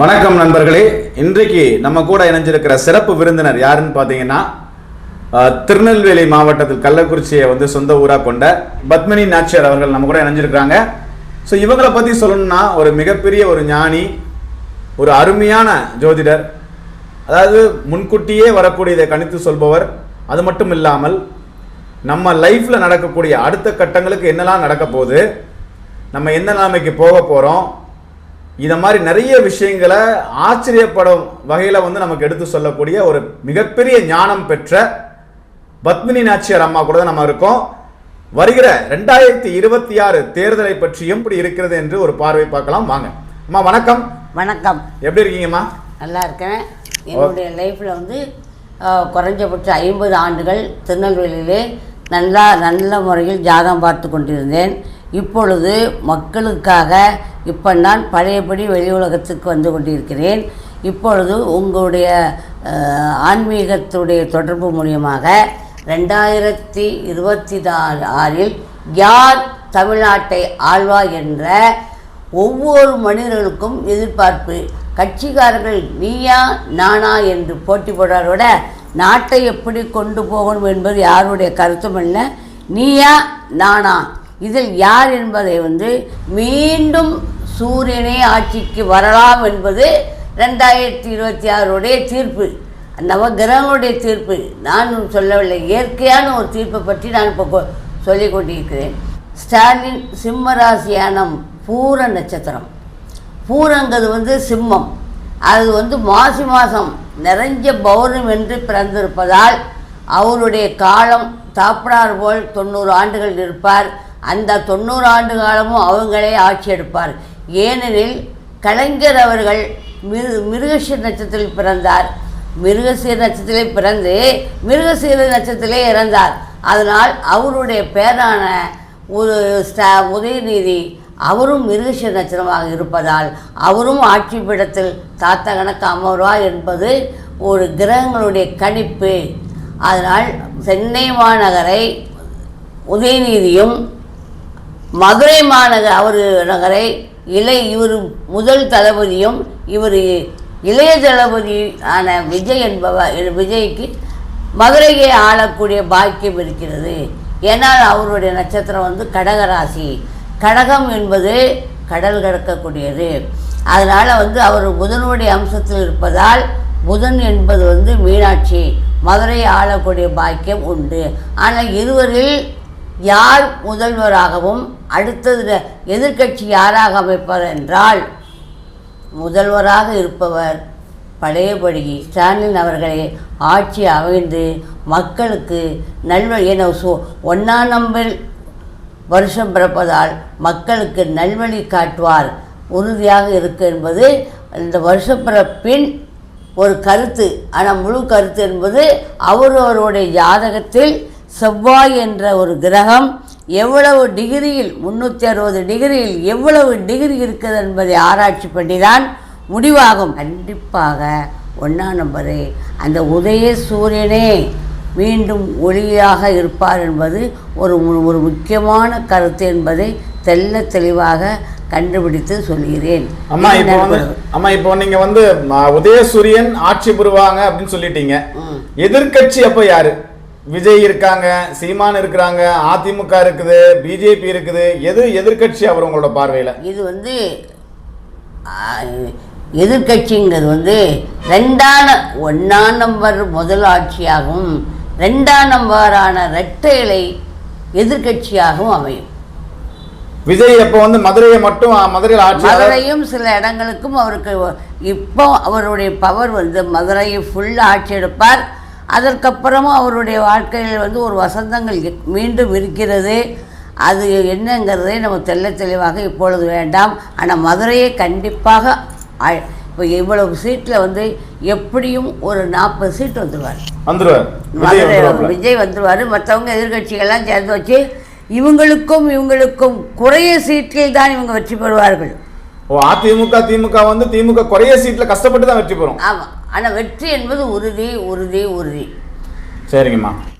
வணக்கம் நண்பர்களே. இன்றைக்கு நம்ம கூட இணைஞ்சிருக்கிற சிறப்பு விருந்தினர் யாருன்னு பார்த்தீங்கன்னா திருநெல்வேலி மாவட்டத்தில் கள்ளக்குறிச்சியை வந்து சொந்த ஊராக கொண்ட பத்மினி நாச்சியார் அவர்கள் நம்ம கூட இணைஞ்சிருக்கிறாங்க. ஸோ இவங்களை பற்றி சொல்லணும்னா ஒரு மிகப்பெரிய ஒரு ஞானி ஒரு அருமையான ஜோதிடர் அதாவது முன்கூட்டியே வரக்கூடியதை கணித்து சொல்பவர் அது மட்டும் இல்லாமல் நம்ம லைஃப்பில் நடக்கக்கூடிய அடுத்த கட்டங்களுக்கு என்னெல்லாம் நடக்க போகுது நம்ம எந்த நிலைமைக்கு போக போகிறோம் இத மாதிரி நிறைய விஷயங்களை ஆச்சரியப்படும் வகையில வந்து நமக்கு எடுத்து சொல்லக்கூடிய ஒரு மிகப்பெரிய ஞானம் பெற்ற பத்மினி நாச்சியார் அம்மா கூட தான் நம்ம இருக்கோம். வருகிற ரெண்டாயிரத்தி இருபத்தி ஆறு தேர்தலை பற்றியும் இப்படி இருக்கிறது என்று ஒரு பார்வை பார்க்கலாம். வாங்க. அம்மா வணக்கம். வணக்கம். எப்படி இருக்கீங்கம்மா? நல்லா இருக்கேன். என்னுடைய லைஃப்பில் வந்து குறைஞ்சபட்சம் ஐம்பது ஆண்டுகள் திருநெல்வேலியிலே நல்லா நல்ல முறையில் ஜாதகம் பார்த்து கொண்டிருந்தேன். இப்பொழுது மக்களுக்காக இப்போ நான் பழையபடி வெளி உலகத்துக்கு வந்து கொண்டிருக்கிறேன். இப்பொழுது உங்களுடைய ஆன்மீகத்துடைய தொடர்பு மூலியமாக ரெண்டாயிரத்தி இருபத்தி நாலு ஆறில் யார் தமிழ்நாட்டை ஆழ்வா என்ற ஒவ்வொரு மனிதர்களுக்கும் எதிர்பார்ப்பு கட்சிக்காரர்கள் நீயா நானா என்று போட்டி போடுறதை விட நாட்டை எப்படி கொண்டு போகணும் என்பது யாருடைய கருத்தும் இல்லை நீயா நானா இதில் யார் என்பதை வந்து மீண்டும் சூரியனே ஆட்சிக்கு வரலாம் என்பது ரெண்டாயிரத்தி இருபத்தி ஆறுடைய தீர்ப்பு. நவகிரகங்களுடைய தீர்ப்பு. நான் சொல்லவில்லை. இயற்கையான ஒரு தீர்ப்பை பற்றி நான் இப்போ சொல்லி கொண்டிருக்கிறேன். ஸ்டாலின் சிம்மராசியானம் பூர நட்சத்திரம். பூரங்கிறது வந்து சிம்மம். அது வந்து மாசி மாதம் நிறைஞ்ச பௌர்ணம் என்று பிறந்திருப்பதால் அவருடைய காலம் தாப்பனார் போல் தொண்ணூறு ஆண்டுகள் இருப்பார். அந்த தொண்ணூறு ஆண்டு காலமும் அவங்களே ஆட்சி எடுப்பார். ஏனெனில் கலைஞர் அவர்கள் மிரு மிருகசீர் நட்சத்திரத்தில் பிறந்தார். மிருகசீர் நட்சத்திரத்திலே பிறந்து மிருகசீர நட்சத்திரத்திலே இறந்தார். அதனால் அவருடைய பேரான ஒரு ஸ்டா உதயநிதி அவரும் மிருகசீர நட்சத்திரமாக இருப்பதால் அவரும் ஆட்சி பீடத்தில் தாத்த கணக்கு அமர்வா என்பது ஒரு கிரகங்களுடைய கணிப்பு. அதனால் சென்னை மாநகரை உதயநிதியும் மதுரை மாநகர் அவர் நகரை இளை இவர் முதல் தளபதியும் இவர் இளைய தளபதி ஆன விஜய் என்பவர் விஜய்க்கு மதுரையை ஆளக்கூடிய பாக்கியம் இருக்கிறது. ஏன்னால் அவருடைய நட்சத்திரம் வந்து கடகராசி. கடகம் என்பது கடல் கடக்கக்கூடியது. அதனால் வந்து அவர் புதனுடைய அம்சத்தில் இருப்பதால் புதன் என்பது வந்து மீனாட்சி. மதுரையை ஆளக்கூடிய பாக்கியம் உண்டு. ஆனால் இருவரில் யார் முதல்வராகவும் அடுத்தது எதிர்க்கட்சி யாராக அமைப்பார் என்றால் முதல்வராக இருப்பவர் பழையபடி ஸ்டாலின் அவர்களே ஆட்சி அமைந்து மக்களுக்கு நல்வழி என சோ ஒன்றாம் நம்பர் வருஷம் பிறப்பதால் மக்களுக்கு நல்வழி காட்டுவார் உறுதியாக இருக்கு என்பது இந்த வருஷம் பிறப்பின் ஒரு கருத்து. ஆனால் முழு கருத்து என்பது அவர் அவருடைய ஜாதகத்தில் செவ்வாய் என்ற ஒரு கிரகம் எவ்வளவு டிகிரியில் முந்நூற்றி அறுபது டிகிரியில் எவ்வளவு டிகிரி இருக்குது என்பதை ஆராய்ச்சி பண்ணிதான் முடிவாகும். கண்டிப்பாக ஒன்றாம் நம்பரே அந்த உதய சூரியனே மீண்டும் ஒளியாக இருப்பார் என்பது ஒரு ஒரு முக்கியமான கருத்து என்பதை தெள்ள தெளிவாக கண்டுபிடித்து சொல்கிறேன். அம்மா இப்போ வந்து அம்மா இப்போ நீங்க வந்து உதயசூரியன் ஆட்சி புரிவாங்க அப்படின்னு சொல்லிட்டீங்க. ம். எதிர்க்கட்சி அப்ப யாரு? விஜய் இருக்காங்க சீமான் இருக்கிறாங்க அதிமுக இருக்குது பிஜேபி இருக்குது எது எதிர்க்கட்சி அவர் உங்களோட பார்வையில? இது வந்து ஆ, எதிர்க்கட்சிங்கிறது வந்து ரெண்டான ஒன்றாம் நம்பர் முதல் ஆட்சியாகவும் ரெண்டாம் நம்பரான இரட்டை இலை எதிர்க்கட்சியாகவும் அமையும். விஜய் அப்ப வந்து மதுரையை மட்டும் மதுரையில் ஆட்சி மதுரையும் சில இடங்களுக்கும் அவருக்கு இப்போ அவருடைய பவர் வந்து மதுரையை ஃபுல்லாக ஆட்சி எடுப்பார். அதற்கப்புறமும் அவருடைய வாழ்க்கையில் வந்து ஒரு வசந்தங்கள் மீண்டும் இருக்கிறது. அது என்னங்கிறதை நம்ம தெள்ள தெளிவாக இப்பொழுது வேண்டாம். ஆனால் மதுரையை கண்டிப்பாக இப்போ இவ்வளவு சீட்டில் வந்து எப்படியும் ஒரு நாற்பது சீட் வந்துடுவார் வந்துருவார். விஜய் மதுரை வந்துருவாப்ல. விஜய் வந்துருவார். மற்றவங்க எதிர்கட்சிகள்லாம் சேர்ந்து வச்சு இவங்களுக்கும் இவங்களுக்கும் குறைய சீட்டில் தான் இவங்க வெற்றி பெறுவார்கள். ஓ அதிமுக திமுக வந்து திமுக குறைய சீட்ல கஷ்டப்பட்டு தான் வெற்றி பெறும். ஆமாம் ஆனால் வெற்றி என்பது உறுதி உறுதி உறுதி. சரிங்கம்மா.